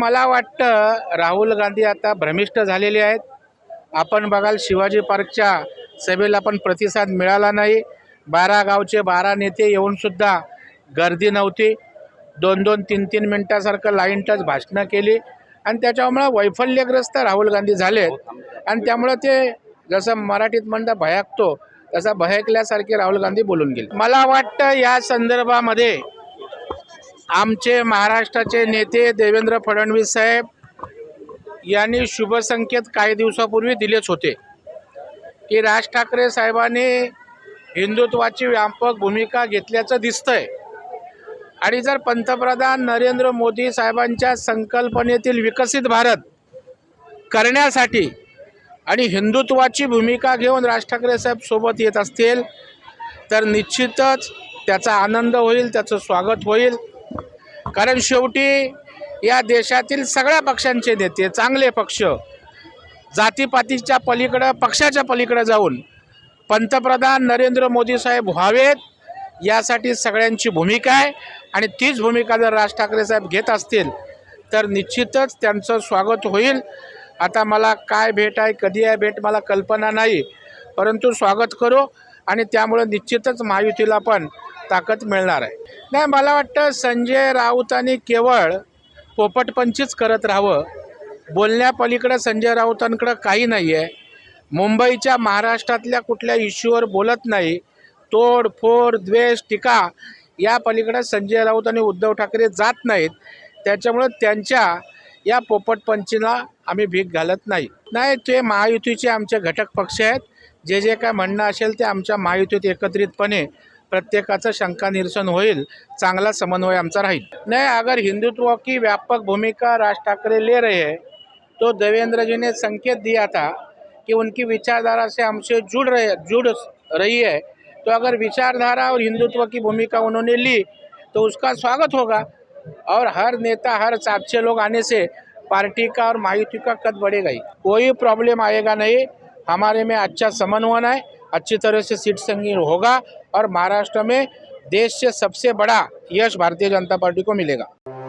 मला वाटतं राहुल गांधी आता भ्रमिष्ट झालेले आहेत. आपण बघाल शिवाजी पार्कच्या सभेला पण प्रतिसाद मिळाला नाही. बारा गावचे बारा नेते येऊनसुद्धा गर्दी नव्हती. दोन दोन तीन तीन मिनटासारखं लाईन टच भाषणं केली. आणि त्याच्यामुळं वैफल्यग्रस्त राहुल गांधी झालेत. आणि त्यामुळं ते जसं मराठीत म्हणता भयाकतो तसा भयकल्यासारखे राहुल गांधी बोलून गेले. मला वाटतं या संदर्भामध्ये आमचे महाराष्ट्राचे नेते देवेंद्र फडणवीस साहेब यांनी शुभसंकेत काही दिवसापूर्वी दिलेच होते की राज ठाकरे साहेबांनी हिंदुत्वाची व्यापक भूमिका घेतल्याचं दिसतंय. आणि जर पंतप्रधान नरेंद्र मोदी साहेबांच्या संकल्पनेतील विकसित भारत करण्यासाठी आणि हिंदुत्वाची भूमिका घेऊन राज ठाकरे साहेब सोबत येत असतील तर निश्चितच त्याचा आनंद होईल त्याचं स्वागत होईल. कारण शेवटी या देशातील सगळ्या पक्षांचे नेते चांगले पक्ष जातीपातीच्या पलीकडं पक्षाच्या पलीकडं जाऊन पंतप्रधान नरेंद्र मोदी साहेब व्हावेत यासाठी सगळ्यांची भूमिका आहे. आणि तीच भूमिका जर राज ठाकरे साहेब घेत असतील तर निश्चितच त्यांचं स्वागत होईल. आता मला काय भेट आहे कधी आहे भेट मला कल्पना नाही. परंतु स्वागत करू आणि त्यामुळं निश्चितच महायुतीला पण ताकद मिळणार आहे. नाही मला वाटतं संजय राऊतांनी केवळ पोपटपंचीच करत राहावं. बोलण्यापलीकडं संजय राऊतांकडं काही नाही आहे मुंबईच्या महाराष्ट्रातल्या कुठल्या इश्यूवर बोलत नाही. तोडफोड द्वेष टीका या पलीकडे संजय राऊत आणि उद्धव ठाकरे जात नाहीत. त्याच्यामुळं त्यांच्या या पोपटपंचीला आम्ही भीक घालत नाही. नाही ते महायुतीचे आमचे घटक पक्ष आहेत. जे जे काय म्हणणं असेल ते आमच्या महायुतीत एकत्रितपणे प्रत्येकाचं शंका निरसन होईल चांगला समन्वय आमचा राहील. नहीं अगर हिंदुत्व की व्यापक भूमिका राज ठाकरे ले रहे हैं तो देवेंद्र जी ने संकेत दिया था कि उनकी विचारधारा से हमसे जुड़ रहे जुड़ रही है। तो अगर विचारधारा और हिंदुत्व की भूमिका उन्होंने ली तो उसका स्वागत होगा। और हर नेता हर अच्छे लोग आने से पार्टी का और महायुति का कद बढ़ेगा ही। कोई प्रॉब्लम आएगा नहीं। हमारे में अच्छा समन्वय है। अच्छी तरह से सीट संगीन होगा और महाराष्ट्र में देश से सबसे बड़ा यश भारतीय जनता पार्टी को मिलेगा।